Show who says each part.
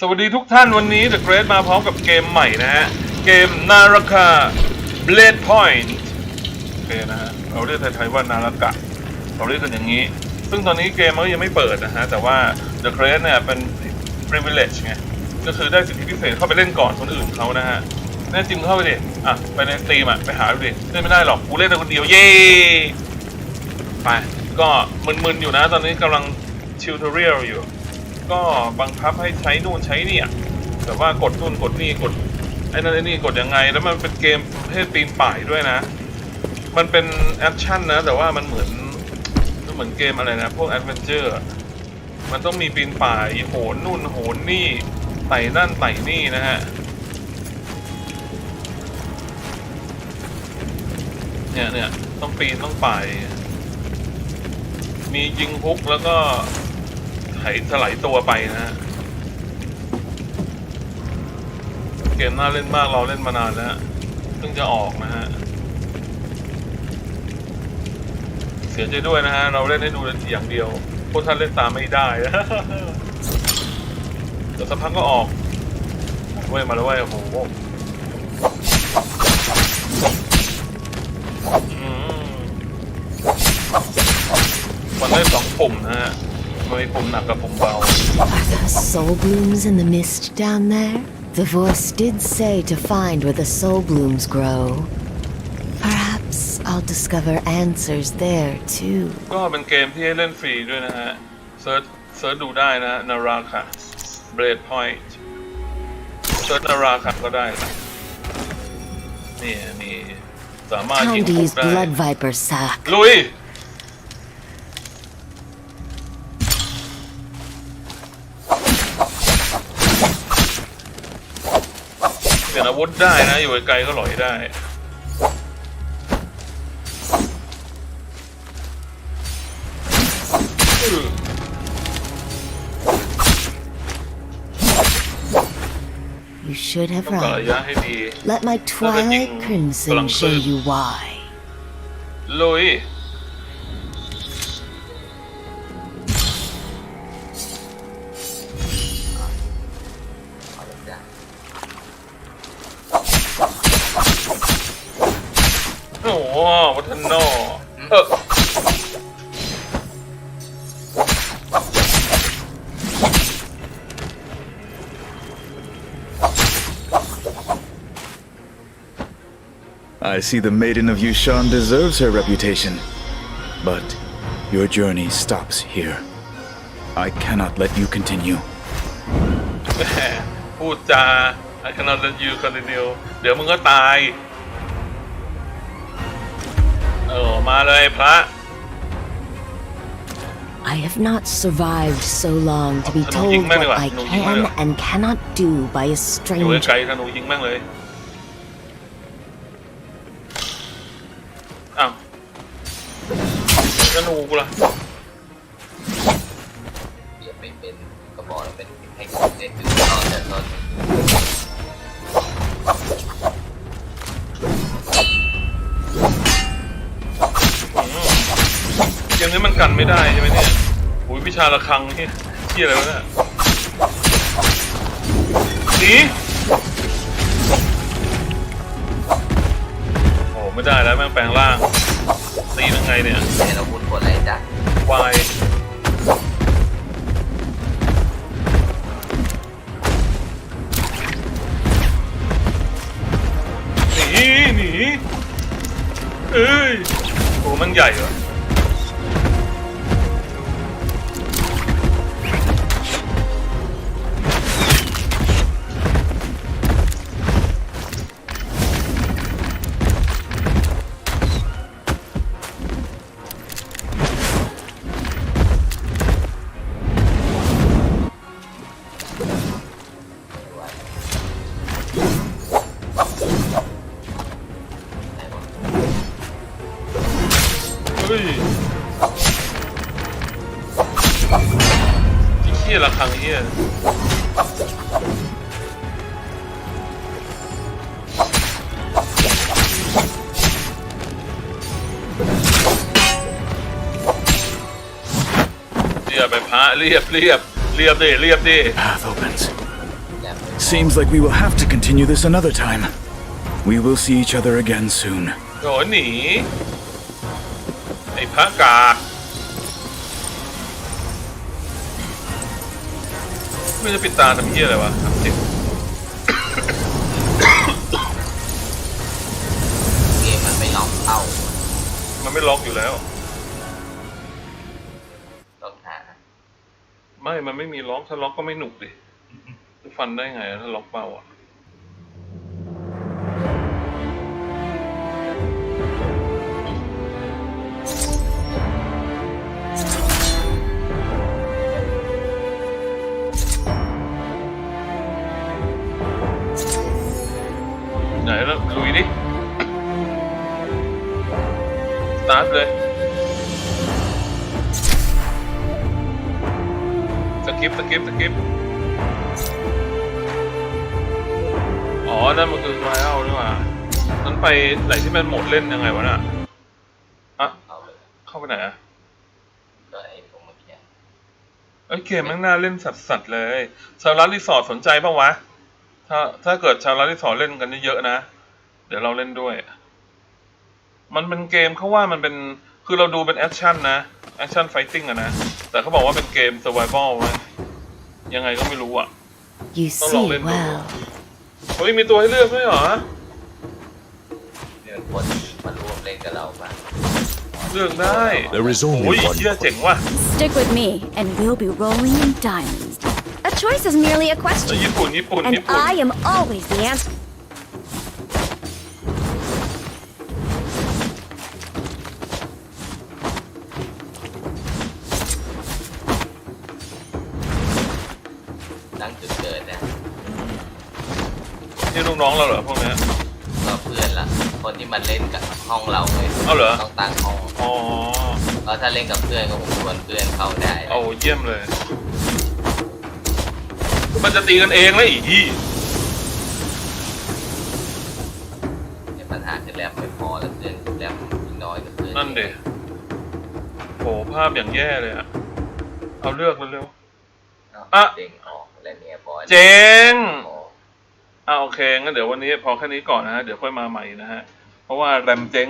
Speaker 1: สวัสดีทุกท่านวันนี้ The Great มาพร้อมกับเกมใหม่นะฮะ เกมนาราคา Blade Point โอเคนะฮะเราเรียกไทยๆว่านารากะเราเรียกกันอย่างนี้ ซึ่งตอนนี้เกมมันก็ยังไม่เปิดนะฮะ แต่ว่า The Great เนี่ยเป็น privilege ไงก็คือได้สิทธิพิเศษเข้าไปเล่นก่อนคนอื่นเขานะฮะแน่จริงเข้าไปดิอะ ไปในตีมอะ ไปหาดูดิเล่นไม่ได้หรอกกูเล่นได้คนเดียวเย้ไปก็มึนๆอยู่นะ ตอนนี้กำลังทิวทอเรียลอยู่ ก็บังคับให้ใช้นู่นใช้นี่อะแต่ว่ากดนู่นกดนี่กดไอ้นั่นไอ้นี่กดยังไง แล้วมันเป็นเกมประเภทปีนป่ายด้วยนะ มันเป็นแอคชั่นนะ แต่ว่ามันเหมือนมันเหมือนเกมอะไรนะ พวกแอดเวนเจอร์มันต้องมีปีนป่ายโหนนู่นโหนนี่ไต่นั่นไต่นี่นะฮะเนี่ยเนี่ยต้องปีนต้องป่ายมียิงฮุกแล้วก็ ไถถลายตัวไปนะฮะ เกมน่าเล่นมากเราเล่นมานานแล้วฮะเพิ่งจะออกนะฮะ เสียใจด้วยนะฮะ เราเล่นให้ดูอย่างเดียวพวกท่านเล่นตามไม่ได้เดี๋ยวสักพักก็ออกเว้ยมาแล้วเว้ยโอ้โหอืมมันได้สองปุ่มนะฮะ มันมีปุ่มหนักกับปุ่มเบา
Speaker 2: Are those soul blooms in the mist down there? The voice did say to find where the soul blooms grow. Perhaps I'll discover answers there too.
Speaker 1: ก็เป็นเกมที่ให้เล่นฟรีด้วยนะฮะ เซิร์ชเซิร์ชดูได้นะนาราค่ะ Blade Point เซิร์ชนาราค่ะก็ได้นะนี่มีสามารถ
Speaker 2: Time
Speaker 1: ยิง
Speaker 2: to
Speaker 1: ฮุก
Speaker 2: use
Speaker 1: ได้
Speaker 2: blood viper sack.
Speaker 1: ลุย วุธได้นะ อยู่ไกลๆก็หลอยได้
Speaker 2: You should have
Speaker 1: ต้องกะระยะ
Speaker 2: run.
Speaker 1: ให้ดี
Speaker 2: Let my twilight
Speaker 1: Talagang
Speaker 2: crimson
Speaker 1: walang
Speaker 2: show
Speaker 1: clear.
Speaker 2: you why.
Speaker 1: ลุย โหวัฒนอเออ
Speaker 3: I see the Maiden of Yushan deserves her reputation. But your journey stops here. I cannot let you continue.
Speaker 1: แหมพูดจา I cannot let you continue เดี๋ยวมึงก็ตาย มาเลยพระ
Speaker 2: I have not survived so long to be
Speaker 1: Ano,
Speaker 2: told
Speaker 1: yung man,
Speaker 2: what
Speaker 1: diba?
Speaker 2: I
Speaker 1: Ano, yung
Speaker 2: can
Speaker 1: man.
Speaker 2: and cannot do by a
Speaker 1: อยู่ไกล
Speaker 2: stranger.
Speaker 1: ๆธนูยิงแม่งเลยอ้าวธนูกูล่ะ
Speaker 4: เดี๋ยวไม่เป็นกระบอกแล้วเป็นให้คนเล่นถึ
Speaker 1: ไม่ได้ใช่ไหมเนี่ยโอ้ยวิชาระฆังที่ที่อะไรวะเนี่ยหนีโอ้ไม่ได้แล้วแม่งแปลงร่างตียังไงเนี่ย
Speaker 4: แต่เราพูดคนอะไรจ้ะ
Speaker 1: วายหนีหนีเอ้ยโอ้มันใหญ่เหรอ ยระคังเฮียเรียบไปพระเรียบเรียบเรียบดิเรียบดิ
Speaker 3: Path opens. seems like we will have to continue this another time. We will see each other again soon.
Speaker 1: โดนหนี ไอ้พระกาไ ม่จะปิดตาทำเหี้ยอะไรวะถามจริง
Speaker 4: เกมมันไม่ล็อกเข้า
Speaker 1: มันไม่ล็อกอยู่แล้ว
Speaker 4: ต้องหา
Speaker 1: ไม่ มันไม่มีล็อก ถ้าล็อกก็ไม่หนุกดิจะฟันได้ไงอะถ้าล็อกเบาอะ ล้วลุยดิสตาร์ทเลยสกิปสกิปสกิปอ๋อ นั่นมันคือไฟเอานี่หว่านั้นไปไหนที่มันโหมดเล่นยังไงวะน่ะอะ
Speaker 4: เข้าเลย
Speaker 1: เข้าไปไหนอะ
Speaker 4: ก็ไอ้ตรงเมื่อกี้
Speaker 1: เอ้ยเกมแม่งน่าเล่นสัดๆเลย ชาวร้านรีสอร์ทสนใจป่าวะ ถ้าถ้าเกิดชาวร้านรีสอร์ทเล่นกันเยอะๆนะ เดี๋ยวเราเล่นด้วย มันเป็นเกมเขาว่ามันเป็น คือเราดูเป็นแอคชั่นนะ แอคชั่นไฟติ้งอะนะ แต่เขาบอกว่าเป็นเกม s u r v i v a l เว้ยยังไงก็ไม่รู้อะ
Speaker 2: You
Speaker 1: Don't
Speaker 2: see
Speaker 1: log in,
Speaker 2: well.
Speaker 1: เฮ้ยมีตัวให้เลือกด้วยเหรอ
Speaker 4: เรื่องคนมาร่วมเล่นกับเราบ้าง
Speaker 1: เลือกได้
Speaker 5: There is
Speaker 1: โอ้ย
Speaker 5: only one
Speaker 1: เชี่ยเจ๋งว่ะ
Speaker 6: Stick with me, and we'll be rolling in diamonds.
Speaker 7: A choice is merely a
Speaker 1: แล้ว
Speaker 7: question,
Speaker 1: ญี่ปุ่นญี่ปุ่น
Speaker 7: and
Speaker 1: ญี่ปุ่น
Speaker 7: I am always the answer.
Speaker 4: ตั้งจุดเกิดนะ
Speaker 1: นี่ลูกน้องเราเหรอพวกเนี้ย
Speaker 4: ก็เพื่อนละคนที่มาเล่นกับห้องเราเลย
Speaker 1: เอาเหรอ
Speaker 4: ต้องตั้งห้อง
Speaker 1: อ๋อ
Speaker 4: เพราะถ้าเล่นกับเพื่อนก็ผมชวนเพื่อนเข้าได้
Speaker 1: เอาเยี่ยมเลย มันจะตีกันเองแล้วอีกที่
Speaker 4: เนี่ยปัญหาคือแรมไม่พอแล้วเพื่อนแรมมีน้อยกับเพื่อน
Speaker 1: นั่นเด็โหภาพอย่างแย่เลยอะเอาเลือกเร็ว
Speaker 4: เอา
Speaker 1: อะ
Speaker 4: เด้งออกแล้ว เนี่ยบอย
Speaker 1: ๆเจ๋ง
Speaker 4: โอ้
Speaker 1: อ่าโอเคงั้นเดี๋ยววันนี้พอแค่นี้ก่อนนะฮะ เดี๋ยวค่อยมาใหม่นะฮะ เพราะว่าแรมเจ๊ง